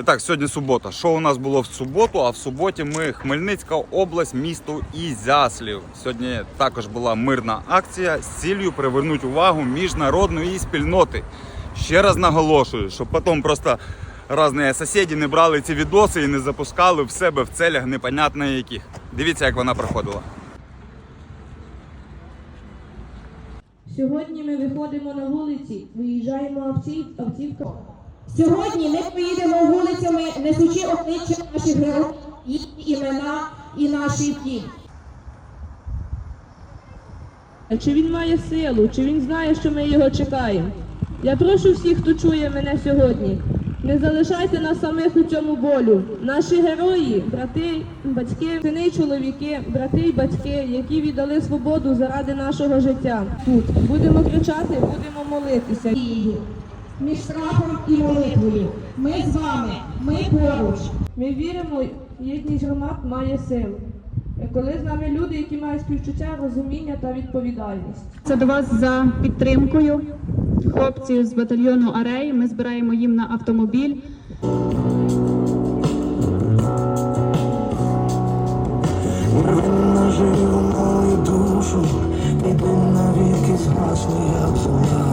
І так, сьогодні субота. Що у нас було в суботу? А в суботі ми Хмельницька область, місто Ізяслів. Сьогодні також була мирна акція з цілею привернути увагу міжнародної спільноти. Ще раз наголошую, щоб потім просто різні сусіди не брали ці відоси і не запускали в себе в целях непонятно яких. Дивіться, як вона проходила. Сьогодні ми виходимо на вулиці, виїжджаємо автів, автівка. Сьогодні ми поїдемо вулицями, несучи обличчя наших героїв, їхні імена і наші дні. Чи він має силу, чи він знає, що ми його чекаємо? Я прошу всіх, хто чує мене сьогодні. Не залишайте нас самих у цьому болю. Наші герої, брати, батьки, сини, чоловіки, брати й батьки, які віддали свободу заради нашого життя. Тут будемо кричати, будемо молитися. Між страхом і молитвою. Ми з вами, ми поруч. Ми віримо, єдність громад має силу. Коли з нами люди, які мають співчуття, розуміння та відповідальність. Це до вас за підтримкою. Хлопці з батальйону Арей. Ми збираємо їм на автомобіль. Винна живу мою душу, і навіки згасне, як земля.